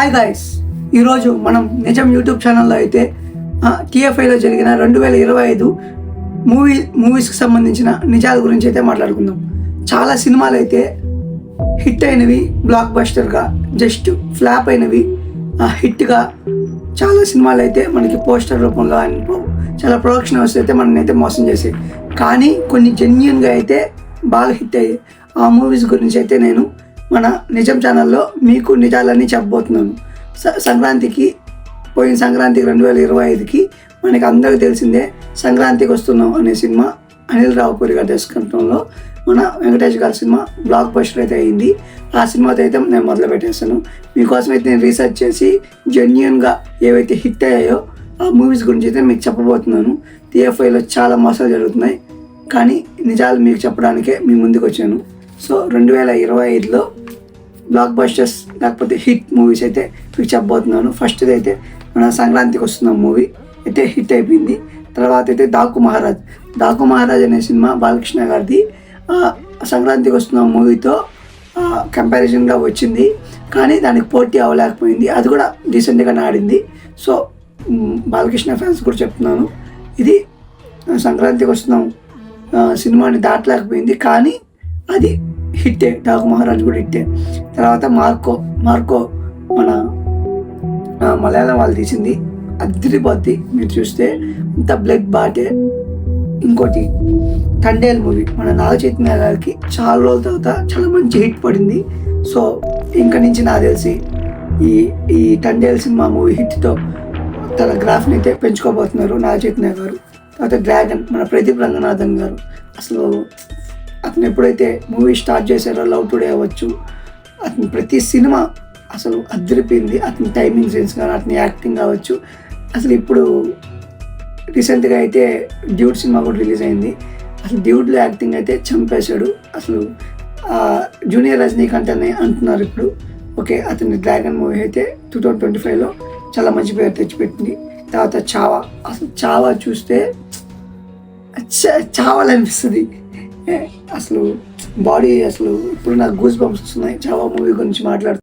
Hi guys ఈరోజు మనం నిజం యూట్యూబ్ ఛానల్లో అయితే టీఎఫ్ఐలో జరిగిన రెండు వేల ఇరవై ఐదు మూవీ మూవీస్కి సంబంధించిన నిజాల గురించి అయితే మాట్లాడుకుందాం. చాలా సినిమాలు అయితే హిట్ అయినవి బ్లాక్ బస్టర్గా జస్ట్ ఫ్లాప్ అయినవి హిట్గా చాలా సినిమాలు అయితే మనకి పోస్టర్ రూపంలో అని చాలా ప్రొడక్షన్ హౌస్ అయితే మననైతే అయితే మోసం చేసాయి. కానీ కొన్ని జెన్యున్గా అయితే బాగా హిట్ అయ్యాయి. ఆ మూవీస్ గురించి అయితే నేను మన నిజం ఛానల్లో మీకు నిజాలన్నీ చెప్పబోతున్నాను. స- సంక్రాంతికి పోయిన సంక్రాంతికి రెండు వేల ఇరవై ఐదుకి మనకి అందరికీ తెలిసిందే సంక్రాంతికి వస్తున్నాం అనే సినిమా అనిల్ రావుపూరి గారి దర్శకత్వంలో మన వెంకటేష్ గారి సినిమా బ్లాక్ బస్టర్ అయితే అయింది. ఆ సినిమాతో అయితే నేను మొదలు పెట్టేస్తాను మీకోసం అయితే నేను రీసెర్చ్ చేసి జెన్యున్గా ఏవైతే హిట్ అయ్యాయో ఆ మూవీస్ గురించి అయితే మీకు చెప్పబోతున్నాను. టీఎఫ్ఐలో చాలా మోసాలు జరుగుతున్నాయి. కానీ నిజాలు మీకు చెప్పడానికే మీ ముందుకు వచ్చాను. సో రెండు వేల ఇరవై ఐదులో బ్లాక్ బస్టర్స్ లేకపోతే హిట్ మూవీస్ అయితే మీకు చెప్పబోతున్నాను ఫస్ట్ అయితే మన సంక్రాంతికి వస్తున్న మూవీ అయితే హిట్ అయిపోయింది. తర్వాత అయితే దాకు మహారాజ్. దాకు మహారాజ్ అనే సినిమా బాలకృష్ణ గారిది. సంక్రాంతికి వస్తున్న మూవీతో కంపారిజన్గా వచ్చింది. కానీ దానికి పోటీ అవ్వలేకపోయింది. అది కూడా డీసెంట్గానే ఆడింది. సో బాలకృష్ణ ఫ్యాన్స్ కూడా చెప్తున్నాను. ఇది సంక్రాంతికి వస్తున్నాం సినిమాని దాటలేకపోయింది. కానీ అది హిట్టే డాక్ మహారాజ్ కూడా హిట్టే. తర్వాత మార్కో మార్కో మన మలయాళం వాళ్ళు తీసింది అదిరిపోద్ది మీరు చూస్తే అంత బ్లడ్ బాటే. ఇంకోటి తండేల్ మూవీ. మన నాగ చైతన్య గారికి చాలా రోజుల తర్వాత చాలా మంచి హిట్ పడింది. సో ఇంక నుంచి నాకు తెలిసి ఈ ఈ టండేల్ సినిమా మూవీ హిట్తో తన గ్రాఫ్ని అయితే పెంచుకోబోతున్నారు నాగ చైతన్య గారు. తర్వాత డ్రాగన్ మన ప్రదీప్ రంగనాథన్ గారు. అసలు అతను ఎప్పుడైతే మూవీ స్టార్ట్ చేశారో లవ్ టుడే అవ్వచ్చు అతని ప్రతి సినిమా అసలు అద్దరిపోయింది అతని టైమింగ్ సెన్స్ కానీ అతని యాక్టింగ్ కావచ్చు. అసలు ఇప్పుడు రీసెంట్గా అయితే డ్యూడ్ సినిమా కూడా రిలీజ్ అయింది. అసలు డ్యూడ్లో యాక్టింగ్ అయితే చంపేశాడు. అసలు జూనియర్ రజనీకాంత్ అని అంటున్నారు ఇప్పుడు. ఓకే అతని డ్రాగన్ మూవీ అయితే టూ థౌజండ్ ట్వంటీ ఫైవ్లో చాలా మంచి పేరు తెచ్చిపెట్టింది. తర్వాత చావా. అసలు చావా చూస్తే చ- చావాలనిపిస్తుంది. అసలు బాడీ అసలు ఇప్పుడు నాకు గూస్ బంప్స్ వస్తున్నాయి. చావా మూవీ గురించి మాట్లాడుతున్నాను.